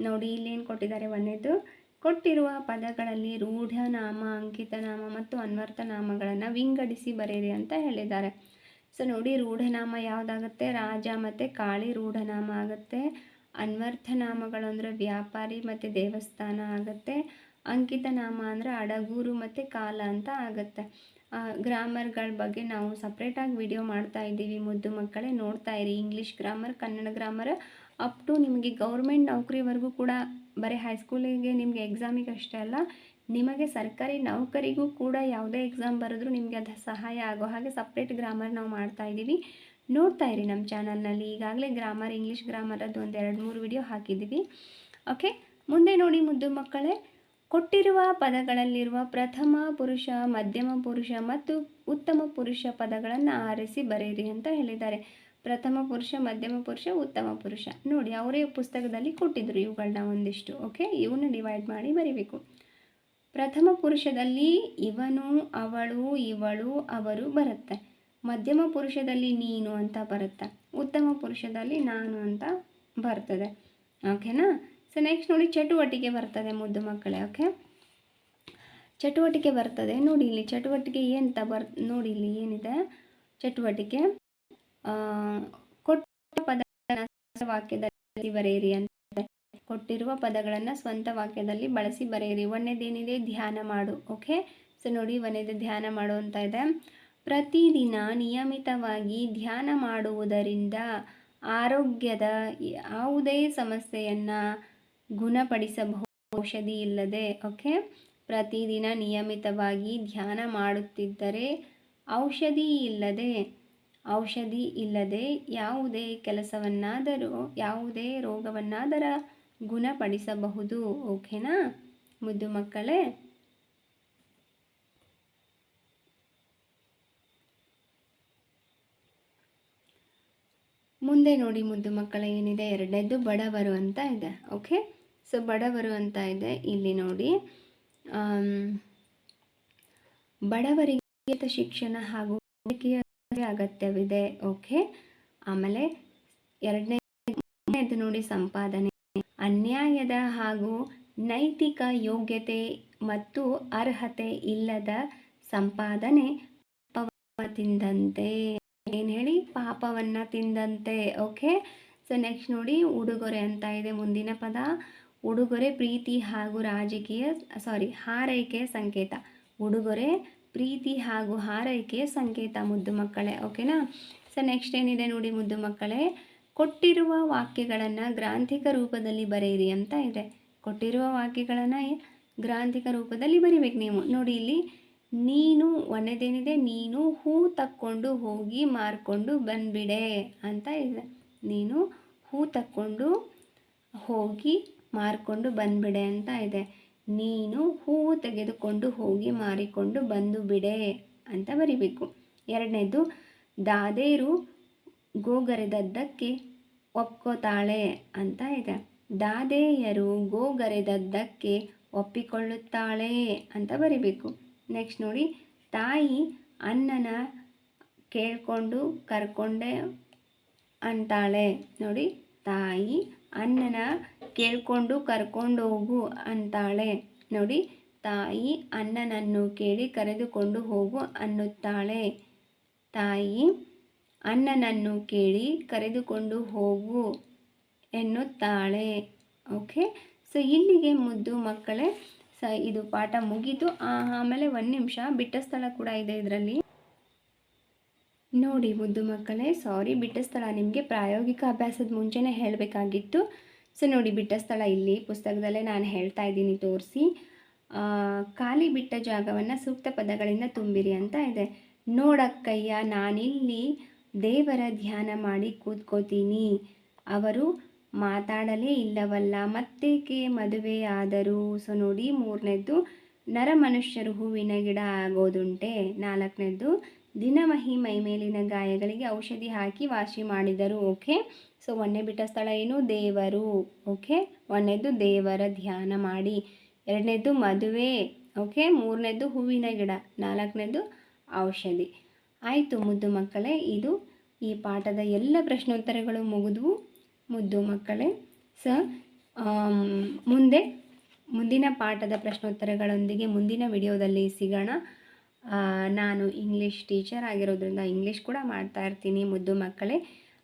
ನೋಡಿ, ಇಲ್ಲೇನು ಕೊಟ್ಟಿದ್ದಾರೆ ಒಂದೇದು? ಕೊಟ್ಟಿರುವ ಪದಗಳಲ್ಲಿ ರೂಢನಾಮ, ಅಂಕಿತನಾಮ ಮತ್ತು ಅನ್ವರ್ಥನಾಮಗಳನ್ನು ವಿಂಗಡಿಸಿ ಬರೆಯಿರಿ ಅಂತ ಹೇಳಿದ್ದಾರೆ. ಸೊ, ನೋಡಿ ರೂಢನಾಮ ಯಾವುದಾಗುತ್ತೆ? ರಾಜ ಮತ್ತು ಕಾಳಿ ರೂಢನಾಮ ಆಗುತ್ತೆ. ಅನ್ವರ್ಥನಾಮಗಳು ಅಂದರೆ ವ್ಯಾಪಾರಿ ಮತ್ತು ದೇವಸ್ಥಾನ ಆಗುತ್ತೆ. ಅಂಕಿತನಾಮ ಅಂದರೆ ಅಡಗೂರು ಮತ್ತು ಕಾಲ ಅಂತ ಆಗುತ್ತೆ. ಗ್ರಾಮರ್ಗಳ ಬಗ್ಗೆ ನಾವು ಸಪ್ರೇಟಾಗಿ ವಿಡಿಯೋ ಮಾಡ್ತಾ ಇದ್ದೀವಿ. ಮುದ್ದು ಮಕ್ಕಳೇ ನೋಡ್ತಾ ಇರಿ. English grammar, Kannada grammar, up to ನಿಮಗೆ ಗೌರ್ಮೆಂಟ್ ನೌಕರಿವರೆಗೂ ಕೂಡ ಬರೀ ಹೈಸ್ಕೂಲಿಗೆ ನಿಮಗೆ ಎಕ್ಸಾಮಿಗೆ ಅಷ್ಟೇ ಅಲ್ಲ, ನಿಮಗೆ ಸರ್ಕಾರಿ ನೌಕರಿಗೂ ಕೂಡ ಯಾವುದೇ ಎಕ್ಸಾಮ್ ಬರೆದ್ರೂ ನಿಮಗೆ ಅದು ಸಹಾಯ ಆಗೋ ಹಾಗೆ ಸಪ್ರೇಟ್ ಗ್ರಾಮರ್ ನಾವು ಮಾಡ್ತಾ ಇದ್ದೀವಿ. ನೋಡ್ತಾ ಇರಿ ನಮ್ಮ ಚಾನಲ್ನಲ್ಲಿ ಈಗಾಗಲೇ ಗ್ರಾಮರ್ ಇಂಗ್ಲೀಷ್ ಗ್ರಾಮರದ್ದು ಒಂದು ಎರಡು ಮೂರು ವಿಡಿಯೋ ಹಾಕಿದ್ದೀವಿ. ಓಕೆ ಮುಂದೆ ನೋಡಿ ಮುದ್ದು ಮಕ್ಕಳೇ, ಕೊಟ್ಟಿರುವ ಪದಗಳಲ್ಲಿರುವ ಪ್ರಥಮ ಪುರುಷ, ಮಧ್ಯಮ ಪುರುಷ ಮತ್ತು ಉತ್ತಮ ಪುರುಷ ಪದಗಳನ್ನು ಆರಿಸಿ ಬರೆಯಿರಿ ಅಂತ ಹೇಳಿದ್ದಾರೆ. ಪ್ರಥಮ ಪುರುಷ, ಮಧ್ಯಮ ಪುರುಷ, ಉತ್ತಮ ಪುರುಷ. ನೋಡಿ, ಅವರೇ ಪುಸ್ತಕದಲ್ಲಿ ಕೊಟ್ಟಿದ್ರು ಇವುಗಳನ್ನ ಒಂದಿಷ್ಟು, ಓಕೆ? ಇವನ್ನ ಡಿವೈಡ್ ಮಾಡಿ ಬರೀಬೇಕು. ಪ್ರಥಮ ಪುರುಷದಲ್ಲಿ ಇವನು, ಅವಳು, ಇವಳು, ಅವರು ಬರುತ್ತೆ. ಮಧ್ಯಮ ಪುರುಷದಲ್ಲಿ ನೀನು ಅಂತ ಬರುತ್ತೆ. ಉತ್ತಮ ಪುರುಷದಲ್ಲಿ ನಾನು ಅಂತ ಬರ್ತದೆ. ಓಕೆನಾ? ಸೊ ನೆಕ್ಸ್ಟ್ ನೋಡಿ, ಚಟುವಟಿಕೆ ಬರ್ತದೆ ಮುದ್ದು ಮಕ್ಕಳೇ, ಓಕೆ? ಚಟುವಟಿಕೆ ಬರ್ತದೆ. ನೋಡಿ, ಇಲ್ಲಿ ಚಟುವಟಿಕೆ ಏನಂತ ಬರ್, ನೋಡಿ, ಇಲ್ಲಿ ಏನಿದೆ? ಚಟುವಟಿಕೆ. ಕೊಟ್ಟ ಪದ ವಾಕ್ಯದಲ್ಲಿ ಬರೆಯಿರಿ ಅಂತ. ಕೊಟ್ಟಿರುವ ಪದಗಳನ್ನು ಸ್ವಂತ ವಾಕ್ಯದಲ್ಲಿ ಬಳಸಿ ಬರೆಯಿರಿ. ಒಂದೇದೇನಿದೆ ಧ್ಯಾನ ಮಾಡು. ಓಕೆ? ಸೊ, ನೋಡಿ ಒಂದೇದು ಧ್ಯಾನ ಮಾಡು ಅಂತ ಇದೆ. ಪ್ರತಿದಿನ ನಿಯಮಿತವಾಗಿ ಧ್ಯಾನ ಮಾಡುವುದರಿಂದ ಆರೋಗ್ಯದ ಯಾವುದೇ ಸಮಸ್ಯೆಯನ್ನು ಗುಣಪಡಿಸಬಹುದು. ಔಷಧಿ ಇಲ್ಲದೆ, ಓಕೆ? ಪ್ರತಿದಿನ ನಿಯಮಿತವಾಗಿ ಧ್ಯಾನ ಮಾಡುತ್ತಿದ್ದರೆ ಔಷಧಿ ಇಲ್ಲದೆ ಔಷಧಿ ಇಲ್ಲದೆ ಯಾವುದೇ ಕೆಲಸವನ್ನಾದರೂ, ಯಾವುದೇ ರೋಗವನ್ನಾದರ ಗುಣಪಡಿಸಬಹುದು, ಓಕೆನಾ? ಮುದ್ದು ಮಕ್ಕಳೇ. ಮುಂದೆ ನೋಡಿ ಮುದ್ದು ಮಕ್ಕಳ, ಏನಿದೆ? ಎರಡನೇದು ಬಡವರು ಅಂತ ಇದೆ, ಓಕೆ? ಸೊ ಬಡವರು ಅಂತ ಇದೆ, ಇಲ್ಲಿ ನೋಡಿ. ಬಡವರಿಗೆ ಶಿಕ್ಷಣ ಹಾಗೂ ಅಗತ್ಯವಿದೆ. ಓಕೆ? ಆಮೇಲೆ ಎರಡನೇದು ನೋಡಿ ಸಂಪಾದನೆ. ಅನ್ಯಾಯದ ಹಾಗೂ ನೈತಿಕ ಯೋಗ್ಯತೆ ಮತ್ತು ಅರ್ಹತೆ ಇಲ್ಲದ ಸಂಪಾದನೆ ತಿಂದಂತೆ ಏನು ಹೇಳಿ? ಪಾಪವನ್ನು ತಿಂದಂತೆ. ಓಕೆ? ಸೊ ನೆಕ್ಸ್ಟ್ ನೋಡಿ ಉಡುಗೊರೆ ಅಂತ ಇದೆ ಮುಂದಿನ ಪದ. ಉಡುಗೊರೆ, ಪ್ರೀತಿ ಹಾಗೂ ರಾಜಕೀಯ ಸಾರಿ ಹಾರೈಕೆಯ ಸಂಕೇತ. ಉಡುಗೊರೆ ಪ್ರೀತಿ ಹಾಗೂ ಹಾರೈಕೆಯ ಸಂಕೇತ, ಮುದ್ದು ಮಕ್ಕಳೇ. ಓಕೆನಾ ಸೊ ನೆಕ್ಸ್ಟ್ ಏನಿದೆ ನೋಡಿ ಮುದ್ದು ಮಕ್ಕಳೇ? ಕೊಟ್ಟಿರುವ ವಾಕ್ಯಗಳನ್ನು ಗ್ರಾಂಥಿಕ ರೂಪದಲ್ಲಿ ಬರೆಯಿರಿ ಅಂತ ಇದೆ. ಕೊಟ್ಟಿರುವ ವಾಕ್ಯಗಳನ್ನು ಗ್ರಾಂಥಿಕ ರೂಪದಲ್ಲಿ ಬರಿಬೇಕು ನೀವು. ನೋಡಿ ಇಲ್ಲಿ, ನೀನು ಒಣದೇನಿದೆ ನೀನು ಹೂ ತಕ್ಕೊಂಡು ಹೋಗಿ ಮಾರ್ಕೊಂಡು ಬಂದ್ಬಿಡೆ ಅಂತ ಇದೆ. ನೀನು ಹೂ ತಕ್ಕೊಂಡು ಹೋಗಿ ಮಾರ್ಕೊಂಡು ಬಂದ್ಬಿಡೆ ಅಂತ ಇದೆ. ನೀನು ಹೂವು ತೆಗೆದುಕೊಂಡು ಹೋಗಿ ಮಾರಿಕೊಂಡು ಬಂದು ಬಿಡೆ ಅಂತ ಬರಿಬೇಕು. ಎರಡನೇದು, ದಾದೇರು ಗೋಗರೆದದ್ದಕ್ಕೆ ಒಪ್ಕೋತಾಳೆ ಅಂತ ಇದೆ. ದಾದೆಯರು ಗೋಗರೆದದ್ದಕ್ಕೆ ಒಪ್ಪಿಕೊಳ್ಳುತ್ತಾಳೆ ಅಂತ ಬರಿಬೇಕು. ನೆಕ್ಸ್ಟ್ ನೋಡಿ, ತಾಯಿ ಅನ್ನನ ಕೇಳಿಕೊಂಡು ಕರ್ಕೊಂಡೆ ಅಂತಾಳೆ. ನೋಡಿ, ತಾಯಿ ಅನ್ನನ ಕೇಳಿಕೊಂಡು ಹೋಗು ಅಂತಾಳೆ. ನೋಡಿ, ತಾಯಿ ಅಣ್ಣನನ್ನು ಕೇಳಿ ಕರೆದುಕೊಂಡು ಹೋಗು ಅನ್ನುತ್ತಾಳೆ. ತಾಯಿ ಅಣ್ಣನನ್ನು ಕೇಳಿ ಕರೆದುಕೊಂಡು ಹೋಗು ಎನ್ನುತ್ತಾಳೆ. ಓಕೆ? ಸೊ, ಇಲ್ಲಿಗೆ ಮುದ್ದು ಮಕ್ಕಳೇ, ಸ, ಇದು ಪಾಠ ಮುಗೀತು. ಆಮೇಲೆ ಒಂದು ನಿಮಿಷ ಬಿಟ್ಟ ಸ್ಥಳ ಕೂಡ ಇದೆ ಇದರಲ್ಲಿ. ನೋಡಿ ಮುದ್ದು ಮಕ್ಕಳೇ, ಸಾರಿ, ಬಿಟ್ಟ ಸ್ಥಳ. ನಿಮಗೆ ಪ್ರಾಯೋಗಿಕ ಅಭ್ಯಾಸದ ಮುಂಚೆನೇ ಹೇಳಬೇಕಾಗಿತ್ತು. ಸೊ ನೋಡಿ, ಬಿಟ್ಟ ಸ್ಥಳ ಇಲ್ಲಿ. ಪುಸ್ತಕದಲ್ಲೇ ನಾನು ಹೇಳ್ತಾ ಇದ್ದೀನಿ, ತೋರಿಸಿ. ಖಾಲಿ ಬಿಟ್ಟ ಜಾಗವನ್ನು ಸೂಕ್ತ ಪದಗಳಿಂದ ತುಂಬಿರಿ ಅಂತ ಇದೆ. ನೋಡಕ್ಕಯ್ಯ, ನಾನಿಲ್ಲಿ ದೇವರ ಧ್ಯಾನ ಮಾಡಿ ಕೂತ್ಕೋತೀನಿ. ಅವರು ಮಾತಾಡಲೇ ಇಲ್ಲವಲ್ಲ, ಮತ್ತೇಕೆ ಮದುವೆ ಆದರೂ? ಸೊ ನೋಡಿ, ಮೂರನೇದ್ದು, ನರ ಮನುಷ್ಯರು ಹೂವಿನ ಗಿಡ ಆಗೋದುಂಟೆ. ನಾಲ್ಕನೇದ್ದು, ದಿನಮಹಿ ಮೈಮೇಲಿನ ಗಾಯಗಳಿಗೆ ಔಷಧಿ ಹಾಕಿ ವಾಸಿ ಮಾಡಿದರು, ಓಕೆ? ಸೊ ಒಂದೇ ಬಿಟ್ಟ ಸ್ಥಳ ಏನು? ದೇವರು. ಓಕೆ ಒಂದನೇದು ದೇವರ ಧ್ಯಾನ ಮಾಡಿ. ಎರಡನೇದು ಮದುವೆ. ಓಕೆ ಮೂರನೇದು ಹೂವಿನ ಗಿಡ. ನಾಲ್ಕನೇದು ಔಷಧಿ. ಆಯಿತು ಮುದ್ದು ಮಕ್ಕಳೇ, ಇದು ಈ ಪಾಠದ ಎಲ್ಲ ಪ್ರಶ್ನೋತ್ತರಗಳು ಮುಗಿದ್ವು. ಮುದ್ದು ಮಕ್ಕಳೇ, ಸ ಮುಂದೆ ಮುಂದಿನ ಪಾಠದ ಪ್ರಶ್ನೋತ್ತರಗಳೊಂದಿಗೆ ಮುಂದಿನ ವಿಡಿಯೋದಲ್ಲಿ ಸಿಗೋಣ. ನಾನು ಇಂಗ್ಲೀಷ್ ಟೀಚರ್ ಆಗಿರೋದ್ರಿಂದ ಇಂಗ್ಲೀಷ್ ಕೂಡ ಮಾಡ್ತಾ ಇರ್ತೀನಿ ಮುದ್ದು ಮಕ್ಕಳೇ.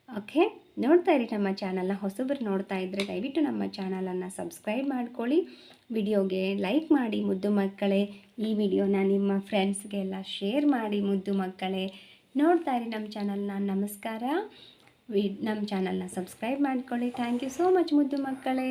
ಓಕೆ? ನೋಡ್ತಾ ಇರಿ ನಮ್ಮ ಚಾನಲ್ನ. ಹೊಸಬರು ನೋಡ್ತಾ ಇದ್ದರೆ ದಯವಿಟ್ಟು ನಮ್ಮ ಚಾನಲನ್ನು ಸಬ್ಸ್ಕ್ರೈಬ್ ಮಾಡ್ಕೊಳ್ಳಿ. ವಿಡಿಯೋಗೆ ಲೈಕ್ ಮಾಡಿ ಮುದ್ದು ಮಕ್ಕಳೇ. ಈ ವಿಡಿಯೋನ ನಿಮ್ಮ ಫ್ರೆಂಡ್ಸ್ಗೆಲ್ಲ ಶೇರ್ ಮಾಡಿ ಮುದ್ದು ಮಕ್ಕಳೇ. ನೋಡ್ತಾ ಇರಿ ನಮ್ಮ ಚಾನಲ್ನ. ನಮಸ್ಕಾರ. ವಿ ನಮ್ಮ ಚಾನಲ್ನ ಸಬ್ಸ್ಕ್ರೈಬ್ ಮಾಡ್ಕೊಳ್ಳಿ. ಥ್ಯಾಂಕ್ ಯು ಸೋ ಮಚ್ ಮುದ್ದು ಮಕ್ಕಳೇ.